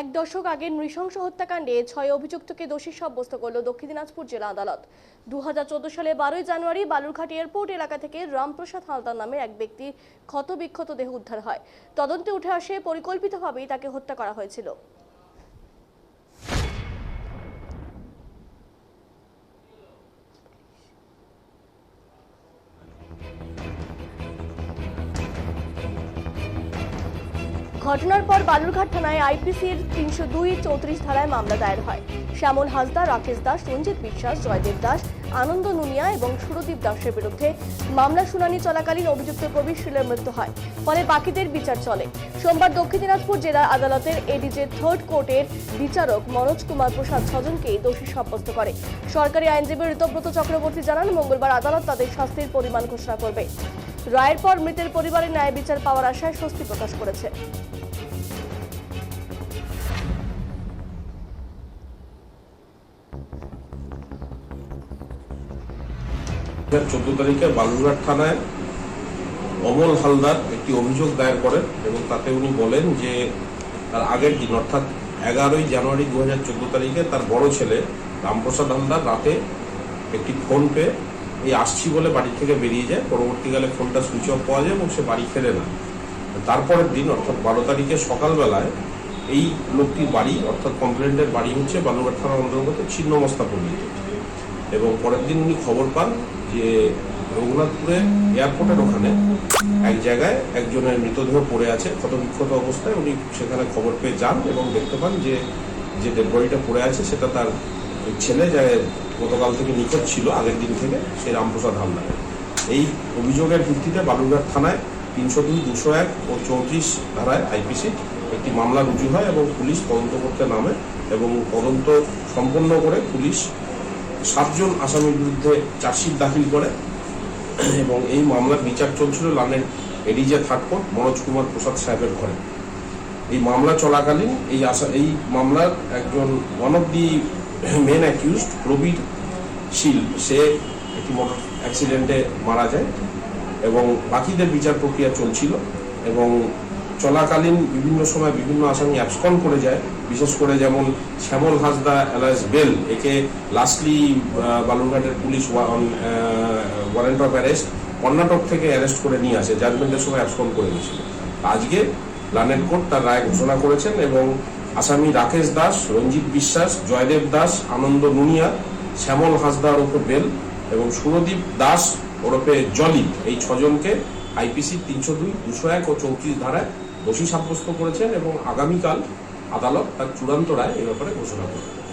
এক দশক আগে নৃশংস হত্যাকাণ্ডে ছয় অভিযুক্তকে দোষী সাব্যস্ত করল দক্ষিণ দিনাজপুর জেলা আদালত। দু সালে বারোই জানুয়ারি বালুরঘাট এয়ারপোর্ট এলাকা থেকে রামপ্রসাদ হালদার নামের এক ব্যক্তির ক্ষতবিক্ষত দেহ উদ্ধার হয়। তদন্তে উঠে আসে, পরিকল্পিতভাবেই তাকে হত্যা করা হয়েছিল। ঘটনার পর বালুরঘাট থানায় আইপিসির তিনশো দুই চৌত্রিশ ধারায় মামলা দায়ের হয়। শ্যামল হাসদা, রাকেশ দাস, রঞ্জিত বিশ্বাস, জয়দেব দাস, আনন্দ নুনিয়া এবং সুরদীপ দাসের বিরুদ্ধে মামলা শুনানি চলাকালীন অভিযুক্ত প্রবীর শীলের মৃত্যু হয়। ফলে বাকিদের বিচার চলে। সোমবার দক্ষিণ দিনাজপুর জেলা আদালতের এডিজে থার্ড কোর্টের বিচারক মনোজ কুমার প্রসাদ ছজনকেই দোষী সাব্যস্ত করে। সরকারি আইনজীবী ঋতব্রত চক্রবর্তী জানান, মঙ্গলবার আদালত তাদের শাস্তির পরিমাণ ঘোষণা করবে। রায়ের পর মৃতের পরিবারের ন্যায় বিচার পাওয়ার আশায় স্বস্তি প্রকাশ করেছে। চোদ্দ তারিখে বালুরঘাট থানায় অমল হালদার একটি অভিযোগ দায়ের করেন এবং তাতে উনি বলেন যে তার আগের দিন, অর্থাৎ এগারোই জানুয়ারি দু হাজার চোদ্দ তারিখে তার বড় ছেলে রামপ্রসাদ হালদার রাতে একটি ফোন পেয়ে, এই আসছি বলে বাড়ি থেকে বেরিয়ে যায়, পরবর্তীকালে ফোনটা সুইচ অফ পাওয়া যায় এবং সে বাড়ি ফেরে না। তারপরের দিন, অর্থাৎ বারো তারিখে সকালবেলায় এই লোকটির বাড়ি, অর্থাৎ কমপ্লেন্টের বাড়ি হচ্ছে বালুরঘাট থানার অন্তর্গত ছিন্নমস্তা পল্লীতে। এবং পরের দিন উনি খবর পান যে রঘুনাথপুরে এয়ারপোর্টের ওখানে এক জায়গায় একজনের মৃতদেহ পড়ে আছে কত ক্ষতবিক্ষত অবস্থায়। উনি সেখানে খবর পেয়ে যান এবং দেখতে পান যে যে ডেড বডিটা পড়ে আছে, সেটা তার ছেলে যে গতকাল থেকে নিখোঁজ ছিল, আগের দিন থেকে, সেই রামপ্রসাদ হালদার। এই অভিযোগের ভিত্তিতে বালুরঘাট থানায় তিনশো দুই, দুশো এক ও চৌত্রিশ ধারায় আইপিসি একটি মামলা রুজু হয় এবং পুলিশ তদন্ত করতে নামে এবং তদন্ত সম্পন্ন করে পুলিশ সাতজন আসামির বিরুদ্ধে চার্জশিট দাখিল করে এবং এই মামলার বিচার চলছিল লানের ADJ third court Manoj Kumar Prasad সাহেবের ঘরে। এই মামলা চলাকালীন এই আসা এই মামলার একজন one of the main accused Prabir Shil, সে একটি মোটর অ্যাক্সিডেন্টে মারা যায় এবং বাকিদের বিচার প্রক্রিয়া চলছিল এবং চলাকালীন বিভিন্ন সময় বিভিন্ন আসামি অ্যাবসকন করে যায়। বিশেষ করে যেমন শ্যামল হাসদা এলাস বেল, একে lastly বালুরঘাটের police warrant of arrest Karnataka থেকে অ্যারেস্ট করে নিয়ে আসে জাজমেন্টের সময় অ্যাবসকন করে গেছিল আজকে লানেট কোর্ট তার রায় ঘোষণা করেছেন এবং আসামি রাকেশ দাস, রঞ্জিত বিশ্বাস, জয়দেব দাস, আনন্দ নুনিয়া শ্যামল হাসদার ওরফে বেল এবং সুরদীপ দাস ওরফে জলি এই ছজনকে আইপিসি তিনশো দুই, দুশো এক ও চৌত্রিশ ধারায় দোষী সাব্যস্ত করেছেন এবং আগামীকাল আদালত তার চূড়ান্ত রায় এ ব্যাপারে ঘোষণা করবে